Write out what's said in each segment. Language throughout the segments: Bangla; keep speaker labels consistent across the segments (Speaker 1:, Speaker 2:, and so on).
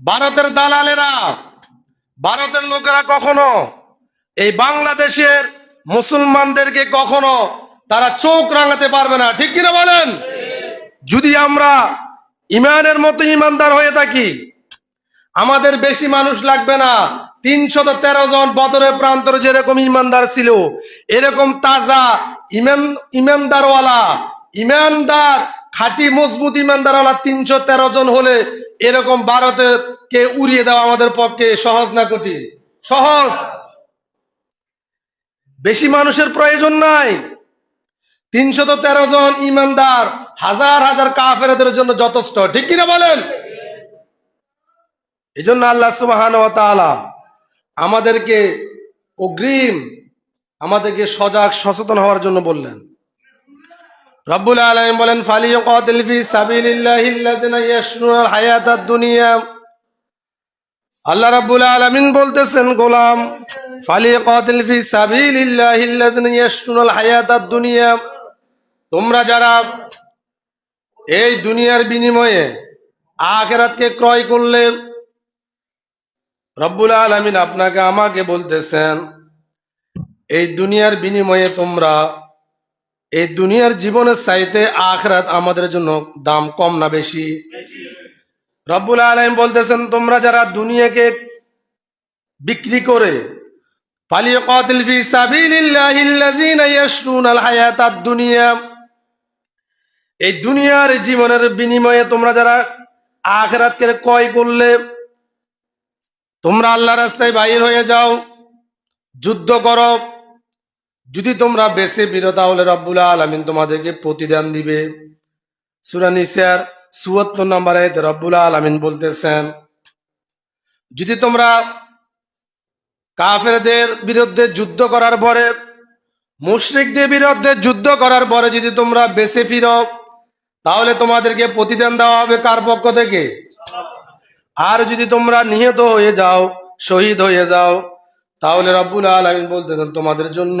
Speaker 1: ভারতের দালালেরা, ভারতের লোকেরা কখনো এই বাংলাদেশের মুসলমানদেরকে কখনো তারা চোখ রাঙাতে পারবে না। ঠিক কিনা বলেন? যদি আমরা ইমানের মতো ইমানদার হয়ে থাকি, আমাদের বেশি মানুষ লাগবে না। তিনশত তেরো জন বদরের প্রান্তরে যেরকম ইমানদার ছিল, এরকম তাজা ইমান, ইমানদারওয়ালা, ইমানদার, খাঁটি, মজবুত ইমানদারওয়ালা তিনশো তেরো জন হলে এরকম ভারতে কে উড়িয়ে দেওয়া আমাদের পক্ষে সহজ না কঠিন? সহজ। বেশি মানুষের প্রয়োজন নাই। তিনশত তেরো জন ইমানদার, হাজার হাজার কাফেরদের জন্য যথেষ্ট। ঠিক কিনা বলেন? এই জন্য আল্লাহ সুবাহান আমাদেরকে অগ্রিম, আমাদেরকে সজাগ, সচেতন হওয়ার জন্য বললেন। রব্বুল আলামিন বলেন ফালি কাতিল ফি সাবিলিল্লাহিল্লাযিনা ইয়াশরুনাল হায়াতাদ দুনিয়া আল্লাহ রাব্বুল আলামিন বলতেছেন, গোলাম ফালি কাতিল ফি সাবিলিল্লাহিল্লাযিনা ইয়াশরুনাল হায়াতাদ দুনিয়া তোমরা যারা এই দুনিয়ার বিনিময়ে আখেরাতকে ক্রয় করলে, রব্বুল আলমিন আপনাকে আমাকে বলতেছেন, এই দুনিয়ার বিনিময়ে তোমরা এই দুনিয়ার জীবনের চাইতে আখরাত আমাদের জন্য দাম কম না বেশি? রব্বুল আলম বলতেছেন, তোমরা যারা দুনিয়াকে বিক্রি করে এই দুনিয়ার জীবনের বিনিময়ে তোমরা যারা আখরাতকে ক্রয় করলে, তোমরা আল্লাহ রাস্তায় বাইর হয়ে যাও, যুদ্ধ করো যদি তোমরা বেশি বিরো তাহলে রব্বুল আলমিন তোমাদেরকে প্রতিদান দিবে। সুরানিসার চুয়াত্তর নম্বর আয়তে রব্বুল আলমিন বলতেছেন, যদি তোমরা কাফেরদের বিরুদ্ধে যুদ্ধ করার পরে, মুশরিকদের বিরুদ্ধে যুদ্ধ করার পরে যদি তোমরা বেঁচে ফিরো, তাহলে তোমাদেরকে প্রতিদান দেওয়া হবে কার পক্ষ থেকে? আর যদি তোমরা নিহত হয়ে যাও, শহীদ হয়ে যাও, তাহলে রাব্বুল আলমিন বলতেছেন, তোমাদের জন্য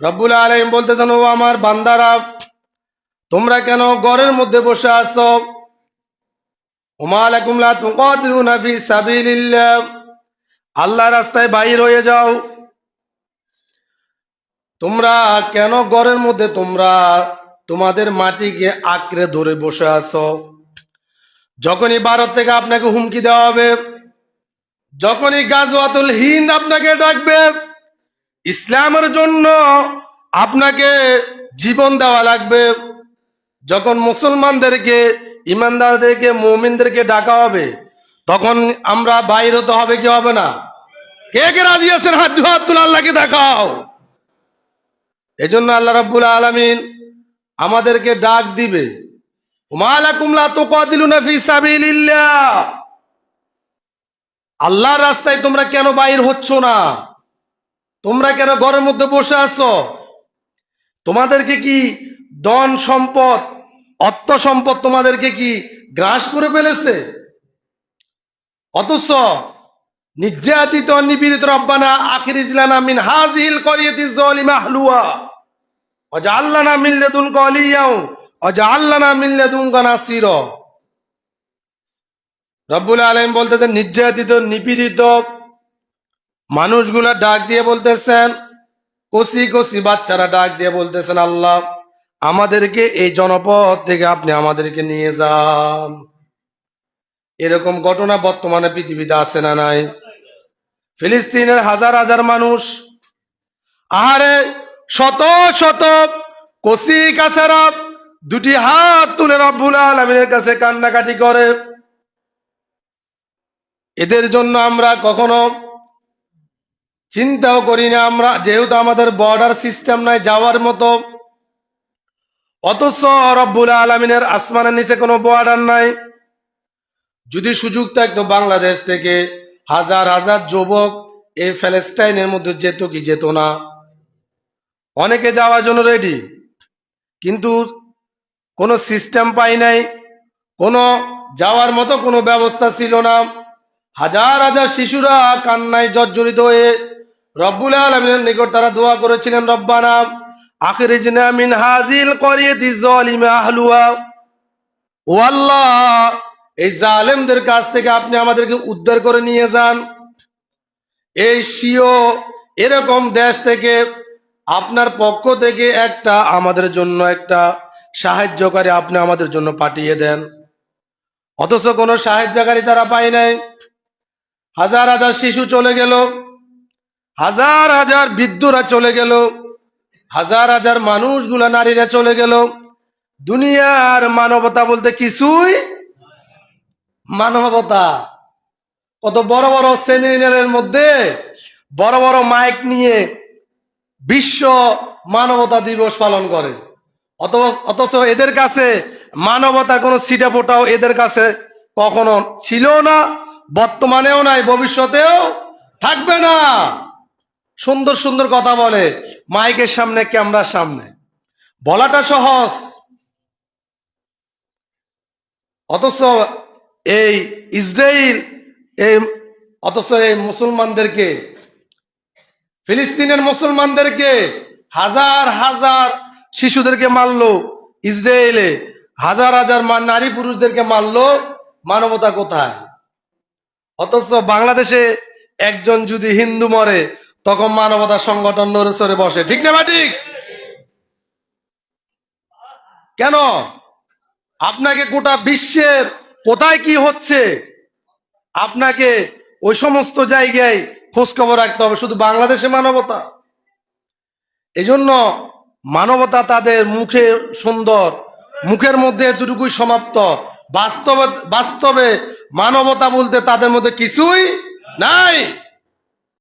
Speaker 1: রব্বুল আলাইম বলতেছেন, ও আমার বান্দারা, তোমরা কেন ঘরের মধ্যে বসে আসো আল্লাহ রাস্তায় বাইর হয়ে যাও। তোমরা কেন ঘরের মধ্যে তোমরা তোমাদের মাটিকে আঁকড়ে ধরে বসে আছো? যখনই ভারত থেকে আপনাকে হুমকি দেওয়া হবে, যখনই গাজওয়াতুল হিন্দ আপনাকে ডাকবে ইসলামের জন্য আপনাকে জীবন দেওয়া লাগবে। যখন মুসলমানদেরকে, ইমানদারদেরকে, মুমিনদেরকে ডাকা হবে, তখন আমরা বাইর হতে হবে কি হবে না? কে কে রাজি আছেন? হাত আল্লাহকে দেখাও। এই জন্য আল্লাহ রাব্বুল আলমিন আমাদেরকে ডাক দিবে। আল্লাহর রাস্তায় তোমরা কেন বাইর হচ্ছ না? তোমরা কেন ঘরের মধ্যে বসে আছো? তোমাদেরকে কি ধন সম্পদ, অর্থ সম্পদ তোমাদেরকে কি গ্রাস করে ফেলেছে? অথচ নির্যাতিত, নিপীড়িত রব্বানা আখিরিজলানা মিন হাজিল করিয়াতি জলিমা আহলুয়া ওয়াজআলনা মিন লাদুনকা ওয়ালিয়াও অজাল্লানা মিল্লে দুঙ্গানা সির রব্বুল আলম বলতেছেন, নির্যাতিত, নিপীড়িত মানুষগুলা ডাক দিয়ে বলতেছেন, কষি কষি বাচ্চারা ডাক দিয়ে বলতেছেন, আল্লাহ, আমাদেরকে এই জনপদ থেকে আপনি আমাদেরকে নিয়ে যান। এরকম ঘটনা বর্তমানে পৃথিবীতে আছে না নাই? ফিলিস্তিনের হাজার হাজার মানুষ, আহারে শত শত কষি কাছারা দুটি হাত তুলে রব্বুল আলমিনের কাছে কান্নাকাটি করে। এদের জন্য আমরা কখনো চিন্তাও করি না আমরা, যেহেতু আমাদের বর্ডার সিস্টেম নাই যাওয়ার মতো। অথচ রব্বুল আলমিনের আসমানের নিচে কোনো বর্ডার নাই। যদি সুযোগ থাকতো বাংলাদেশ থেকে হাজার হাজার যুবক এই ফ্যালেস্টাইনের মধ্যে যেত কি যেত না। অনেকে যাওয়ার জন্য রেডি কিন্তু কোনো সিস্টেম পাই নাই, কোনো যাওয়ার মতো কোনো ব্যবস্থা ছিল না। হাজার হাজার শিশুরা কান্নায় জর্জরিত হয়ে রব্বুল আলমিনের নিকট তারা দোয়া করেছিলেন, রব্বানা আখিরিজনা মিন হাজিল করিয়াতি যালিমা আহলুহা। ও আল্লাহ, এই জালেমদের কাছ থেকে আপনি আমাদেরকে উদ্ধার করে নিয়ে যান। এই সিও এরকম দেশ থেকে, আপনার পক্ষ থেকে একটা আমাদের জন্য একটা সাহায্যকারী আপনি আমাদের জন্য পাঠিয়ে দেন। অথচ কোনো সাহায্যকারী তারা পায় নাই। হাজার হাজার শিশু চলে গেল। হাজার হাজার বৃদ্ধরা চলে গেল, হাজার হাজার মানুষগুলা নারীরা চলে গেল। দুনিয়ার মানবতা বলতে কিছুই মানবতা। কত বড় বড় সেমিনারের মধ্যে বড় বড় মাইক নিয়ে বিশ্ব মানবতা দিবস পালন করে। অথচ- এদের কাছে মানবতার কোনো সিটা ফোটাও এদের কাছে কখনো ছিল না, বর্তমানেও নাই, ভবিষ্যতেও থাকবে না। সুন্দর সুন্দর কথা বলে। মাইকের সামনে, ক্যামেরার সামনে। বলাটা সহজ। অথচ এই ইসরায়েল এই অথচ এই মুসলমানদেরকে, ফিলিস্তিনের মুসলমানদেরকে হাজার হাজার শিশুদেরকে মারলো ইসরায়েলে হাজার হাজার নারী পুরুষদেরকে মারলো, মানবতা কোথায়? অথচ বাংলাদেশে একজন যদি হিন্দু মরে তখন মানবতা সংগঠন নড়ে সরে বসে। ঠিক না ঠিক? কেন? আপনাকে গোটা বিশ্বের কোথায় কি হচ্ছে? আপনাকে ওই সমস্ত জায়গায় খোঁজ খবর রাখতে হবে, শুধু বাংলাদেশে মানবতা। এজন্য মানবতা তাদের মুখে সুন্দর, মুখের মধ্যে এতটুকুই সমাপ্ত। বাস্তবে বাস্তবে মানবতা বলতে তাদের মধ্যে কিছুই নাই।